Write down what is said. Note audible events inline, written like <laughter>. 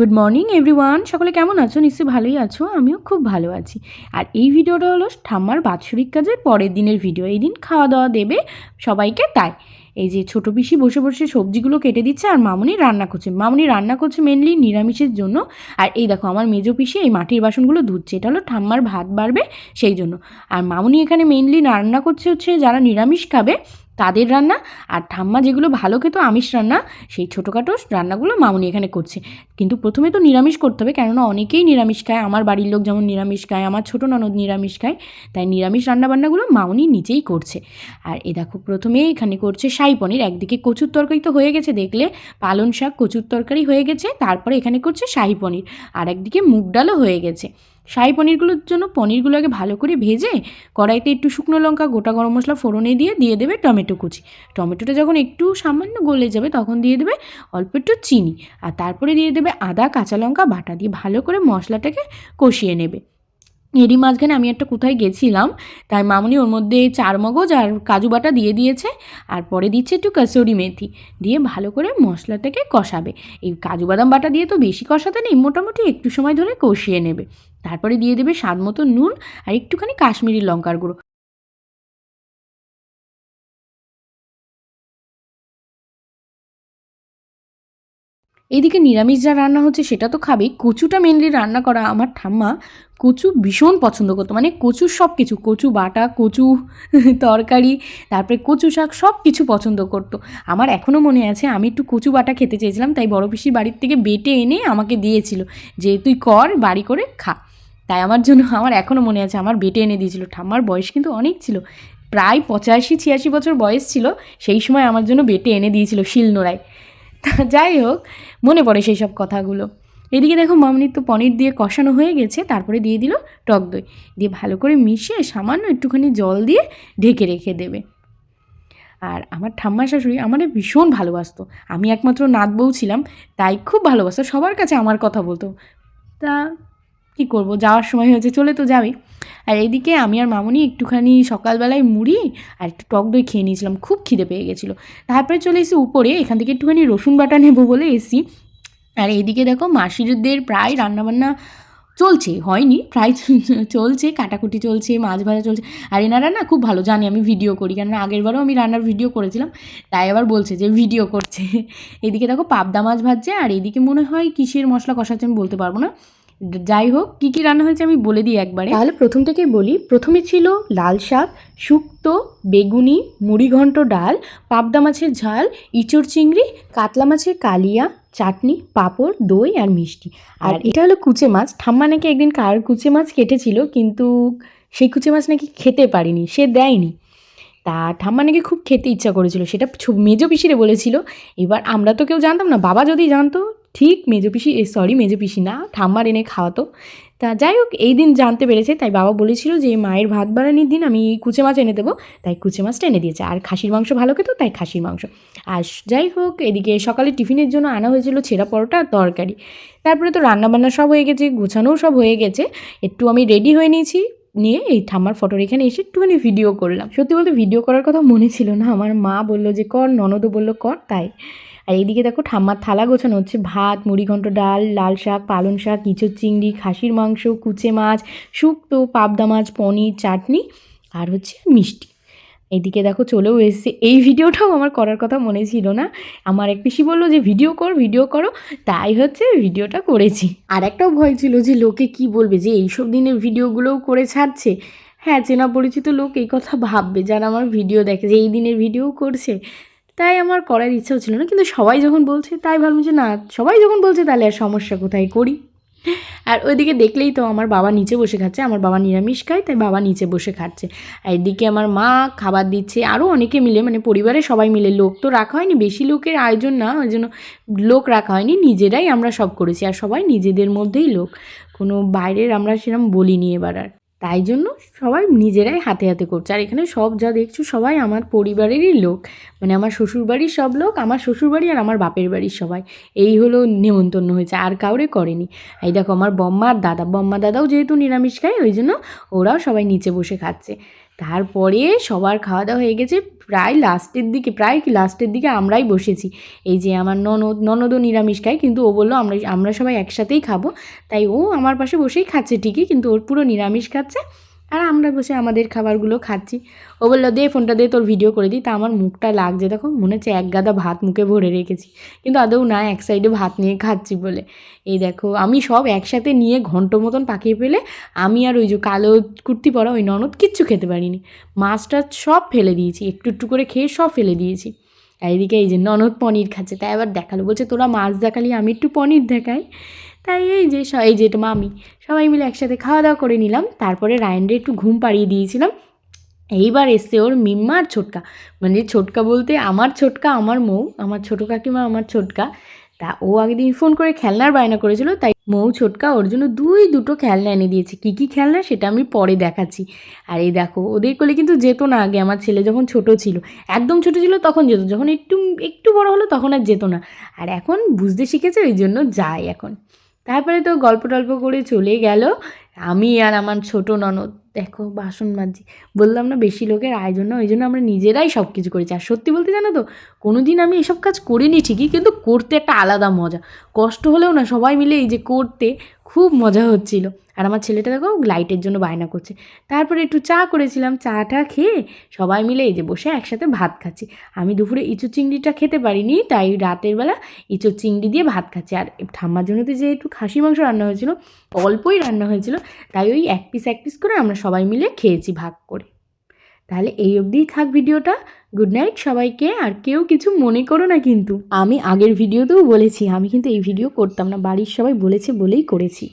Good morning everyone সকলে কেমন আছো? নিশ্চয়ই ভালোই আছো। আমিও খুব ভালো আছি। আর এই ভিডিওটা হলো ঠাম্মার বাৎসরিক কাজের পরের দিনের ভিডিও। এই দিন খাওয়া দাওয়া দেবে সবাইকে, তাই। এই যে ছোটো পিসি বসে বসে সবজিগুলো কেটে দিচ্ছে আর মামুনি রান্না করছে। মামুনি রান্না করছে মেনলি নিরামিষের জন্য। আর এই দেখো, আমার মেজো পিসি এই মাটির বাসনগুলো ধুচ্ছে। এটা হলো ঠাম্মার ভাত বাড়বে সেই জন্য। আর মামুনি এখানে মেনলি রান্না করছে হচ্ছে যারা নিরামিষ খাবে তাদের রান্না আর ঠাম্মা যেগুলো ভালো খেতো আমিষ রান্না, সেই ছোটোখাটো রান্নাগুলো মামুনি এখানে করছে। কিন্তু প্রথমে তো নিরামিষ করতে হবে, কেননা অনেকেই নিরামিষ খায়। আমার বাড়ির লোক যেমন নিরামিষ খায়, আমার ছোটো ননদ নিরামিষ খায়, তাই নিরামিষ রান্নাবান্নাগুলো মামুনি নিজেই করছে। আর এ দেখো, প্রথমে এখানে করছে শাহি পনির, একদিকে কচুর তরকারি তো হয়ে গেছে দেখলে পালন শাক, কচুর তরকারি হয়ে গেছে, তারপরে এখানে করছে শাহি পনির, আর একদিকে মুগ ডালও হয়ে গেছে। শাহি পনিরগুলোর জন্য পনিরগুলো আগে ভালো করে ভেজে কড়াইতে একটু শুকনো লঙ্কা, গোটা গরম মশলা ফোড়নে দিয়ে দিয়ে দেবে টমেটো কুচি। টমেটোটা যখন একটু সামান্য গলে যাবে তখন দিয়ে দেবে অল্প একটু চিনি। আর তারপরে দিয়ে দেবে আদা, কাঁচা লঙ্কা বাটা দিয়ে ভালো করে মশলাটাকে কষিয়ে নেবে। এরই মাঝখানে আমি একটা কোথায় গেছিলাম তাই মামুনি ওর মধ্যে চার মগজ আর কাজু বাটা দিয়ে দিয়েছে, আর পরে দিচ্ছে একটু কাসুরি মেথি, দিয়ে ভালো করে মশলাটাকে কষাবে। এই কাজু বাদাম বাটা দিয়ে তো বেশি কষাতে নেই, মোটামুটি একটু সময় ধরে কষিয়ে নেবে। তারপরে দিয়ে দেবে স্বাদ মতো নুন আর একটুখানি কাশ্মীরি লঙ্কার গুঁড়ো। এইদিকে নিরামিষ যা রান্না হচ্ছে সেটা তো খাবেই কচুটা মেনলি রান্না করা আমার ঠাম্মা। কচু ভীষণ পছন্দ করতো মানে কচু সব কিছু কচু বাটা, কচু <laughs> তরকারি, তারপরে কচু শাক সব কিছু পছন্দ করতো। আমার এখনও মনে আছে, আমি একটু কচু বাটা খেতে চেয়েছিলাম, তাই বড় পিসির বাড়ির থেকে বেটে এনে আমাকে দিয়েছিল যে, তুই কর, বাড়ি করে খা। তাই আমার জন্য, আমার এখনও মনে আছে, আমার বেটে এনে দিয়েছিল। ঠাম্মার বয়স কিন্তু অনেক ছিল, প্রায় পঁচাশি, ছিয়াশি বছর বয়স ছিল, সেই সময় আমার জন্য বেটে এনে দিয়েছিল শিলনোড়ায়। <laughs> যাই হোক, মনে পড়ে সেই সব কথাগুলো। এদিকে দেখো মামনির তো পনির দিয়ে কষানো হয়ে গেছে, তারপরে দিয়ে দিল টক দই। দিয়ে ভালো করে মিশিয়ে সামান্য একটুখানি জল দিয়ে ঢেকে রেখে দেবে। আর আমার ঠাম্মা শাশুড়ি আমারে ভীষণ ভালোবাসতো। আমি একমাত্র নাত বউ ছিলাম, তাই খুব ভালোবাসত, সবার কাছে আমার কথা বলতো। তা কী করব? যাওয়ার সময় হয়েছে, চলে তো যাবেই আর এদিকে আমি আর মামুনি একটুখানি সকালবেলায় মুড়ি আর একটু টক দই খেয়ে নিয়েছিলাম, খুব খিদে পেয়ে গেছিল। তারপরে চলে এসে উপরে, এখান থেকে একটুখানি রসুন বাটা নেব বলে এসি আর এইদিকে দেখো মাসিদের প্রায় রান্নাবান্না চলছে, হয়নি, প্রায় <laughs> চলছে, কাটাকুটি চলছে, মাছ ভাজা চলছে। আর এনারা না খুব ভালো জানি আমি ভিডিও করি, কেননা আগেরবারও আমি রান্নার ভিডিও করেছিলাম, তাই আবার বলছে যে ভিডিও করছে। <laughs> এদিকে দেখো পাবদা মাছ ভাজছে, আর এদিকে মনে হয় কিসের মশলা কষাচ্ছে আমি বলতে পারব না। যাই হোক কী কী রান্না হয়েছে আমি বলে দিই একবারে। তাহলে প্রথম থেকেই বলি প্রথমে ছিল লাল শাক শুক্তো বেগুনি মুড়িঘণ্ট ডাল পাবদা মাছের ঝাল ইঁচড় চিংড়ি কাতলা মাছের কালিয়া চাটনি পাঁপড় দই আর মিষ্টি। আর এটা হলো কুচে মাছ। ঠাম্মা নাকি একদিন কার কুচে মাছ কেটেছিল কিন্তু সেই কুচে মাছ নাকি খেতে পারিনি সে দেয়নি। তা ঠাম্মা নাকি খুব খেতে ইচ্ছা করেছিল সেটা মেজো পিসিরে বলেছিল। এবার আমরা তো কেউ জানতাম না বাবা যদি জানতো ঠিক মেজো পিসি সরি মেজো পিসি না, ঠাম্মার এনে খাওয়াতো। তা যাই হোক, এই দিন জানতে পেরেছে, তাই বাবা বলেছিল যে, মায়ের ভাত বাড়ানির দিন আমি কুচে মাছ এনে দেবো। তাই কুচে মাছটা এনে দিয়েছে। আর খাসির মাংস ভালো খেতো, তাই খাসির মাংস। আর যাই হোক, এদিকে সকালে টিফিনের জন্য আনা হয়েছিল ছেঁড়া পরোটা, তরকারি। তারপরে তো রান্নাবান্না সব হয়ে গেছে, গোছানোও সব হয়ে গেছে। একটু আমি রেডি হয়ে নিয়েছি, নিয়ে এই ঠাম্মার ফটোর এখানে এসে একটুখানি ভিডিও করলাম। সত্যি বলতে ভিডিও করার কথা মনে ছিল না। আমার মা বলল যে, কর, ননদও বলল, কর, তাই। আর এইদিকে দেখো ঠাম্মার থালা গোছানো হচ্ছে। ভাত মুড়িঘণ্ট ডাল, লাল শাক, পালং শাক, ইঁচড় চিংড়ি, খাসির মাংস, কুচে মাছ, শুক্তো, পাবদা মাছ, পনির, চাটনি আর হচ্ছে মিষ্টি। এইদিকে দেখো চলেও এসছে। এই ভিডিওটাও আমার করার কথা মনে ছিল না। আমার এক পিসি বলল যে, ভিডিও কর, ভিডিও করো। তাই হচ্ছে ভিডিওটা করেছি। আর একটাও ভয় ছিল যে, লোকে কি বলবে যে, এইসব দিনের ভিডিওগুলোও করে ছাড়ছে? হ্যাঁ চেনা পরিচিত লোক এই কথা ভাববে যারা আমার ভিডিও দেখে যে, এই দিনের ভিডিও করছে। তাই আমার করার ইচ্ছাও ছিল না। কিন্তু সবাই যখন বলছে, তাই ভাবলাম যে না, সবাই যখন বলছে তাহলে আর সমস্যা কোথায় করি? আর ওইদিকে দেখলেই তো আমার বাবা নিচে বসে খাচ্ছে, আমার বাবা নিরামিষ খায়, তাই বাবা নিচে বসে খাচ্ছে। আর এদিকে আমার মা খাবার দিচ্ছে আরও অনেকে মিলে মানে পরিবারে সবাই মিলে, লোক তো রাখা হয়নি, বেশি লোকের আয়োজন না, ওই জন্য লোক রাখা হয়নি, নিজেরাই আমরা সব করেছি, আর সবাই নিজেদের মধ্যেই লোক। কোনো বাইরের আমরা সেরকম বলিনি এবার আর। তাই জন্য সবাই নিজেরাই হাতে হাতে করছে। আর এখানে সব যা দেখছ সবাই আমার পরিবারেরই লোক। মানে আমার শ্বশুরবাড়ির সব লোক, আমার শ্বশুরবাড়ি আর আমার বাপের বাড়ির সবাই। এই হলো নেমন্তন্ন হয়েছে, আর কাউরে করেনি। এই দেখো আমার বম্মা আর দাদা, বম্মা দাদাও যেহেতু নিরামিষ খায়, ওই জন্য ওরাও সবাই নিচে বসে খাচ্ছে। তারপরে সবার খাওয়া দাওয়া হয়ে গেছে প্রায় লাস্টের দিকে, প্রায় লাস্টের দিকে আমরাই বসেছি। এই যে আমার ননদ, ননদও নিরামিষ খায়, কিন্তু ও বলল, আমরা আমরা সবাই একসাথেই খাব। তাই ও আমার পাশে বসেই খাচ্ছে ঠিকই, কিন্তু ওর পুরো নিরামিষ খাচ্ছে। আর আমরা বসে আমাদের খাবারগুলো খাচ্ছি। ও বলল, দে ফোনটা দিয়ে তোর ভিডিও করে দিই। তা আমার মুখটা লাগছে, দেখো, মনে হচ্ছে এক গাদা ভাত মুখে ভরে রেখেছি। কিন্তু আদৌ না, এক সাইডে ভাত নিয়ে খাচ্ছি বলে। এই দেখো, আমি সব একসাথে নিয়ে ঘন্ট মতন পাকিয়ে ফেলে আমি আর ওই যে কালো কুর্তি পরা ওই ননদ কিচ্ছু খেতে পারিনি। মাছটা সব ফেলে দিয়েছি, একটু একটু করে খেয়ে সব ফেলে দিয়েছি। আর এদিকে এই যে ননদ পনির খাচ্ছে, তাই আবার দেখাল। বলছে, তোরা মাছ দেখালি, আমি একটু পনির দেখাই। তাই এই যে এই যে মামি, সবাই মিলে একসাথে খাওয়া দাওয়া করে নিলাম। তারপরে রায়নরে একটু ঘুম পাড়িয়ে দিয়েছিলাম। এইবার এসছে ওর মিম্মা আর ছোটকা। মানে ছোটকা বলতে আমার ছোটকা, আমার মৌ, আমার ছোটো কাকিমা, আমার ছোটকা। তা ও আগের ফোন করে খেলনার বায়না করেছিল, তাই মৌ, ছোটকা ওর জন্য দুই, দুটো খেলনা এনে দিয়েছে। কী কী খেলনা সেটা আমি পরে দেখাচ্ছি। আর এই দেখো, ওদের কোলে কিন্তু যেত না আগে। আমার ছেলে যখন ছোট ছিল, একদম ছোট ছিল তখন যেত, যখন একটু একটু বড় হলো তখন আর যেত না। আর এখন বুঝতে শিখেছে ওই জন্য যায় এখন। তারপরে তো গল্প টল্প করে চলে গেল। আমি আর আমার ছোট ননদ, দেখো বাসন মাজছি বললাম না বেশি লোকের আয়োজন না ওই জন্য আমরা নিজেরাই সব কিছু করেছি। আর সত্যি বলতে জানো তো কোনো দিন আমি এসব কাজ করিনি ঠিকই, কিন্তু করতে একটা আলাদা মজা। কষ্ট হলেও না সবাই মিলে এই যে করতে খুব মজা হচ্ছিল। আর আমার ছেলেটা দেখো লাইটের জন্য বায়না করছে। তারপরে একটু চা করেছিলাম চাটা খেয়ে সবাই মিলে এই যে বসে একসাথে ভাত খাচ্ছি। আমি দুপুরে ইঁচু চিংড়িটা খেতে পারিনি, তাই রাতের বেলা ইঁচুর চিংড়ি দিয়ে ভাত খাচ্ছি। আর ঠাম্মার জন্য তো যে একটু খাসি মাংস রান্না হয়েছিল, অল্পই রান্না হয়েছিল, তাই ওই এক পিস এক পিস করে আমরা সবাই মিলে খেয়েছি ভাগ করে। তাহলে এই অবধিই থাক ভিডিওটা। গুড নাইট সবাইকে, আর কেউ কিছু মনে করো না কিন্তু। আমি আগের ভিডিওতেও বলেছি, আমি কিন্তু এই ভিডিও করতাম না, বাড়ির সবাই বলেছে বলেই করেছি।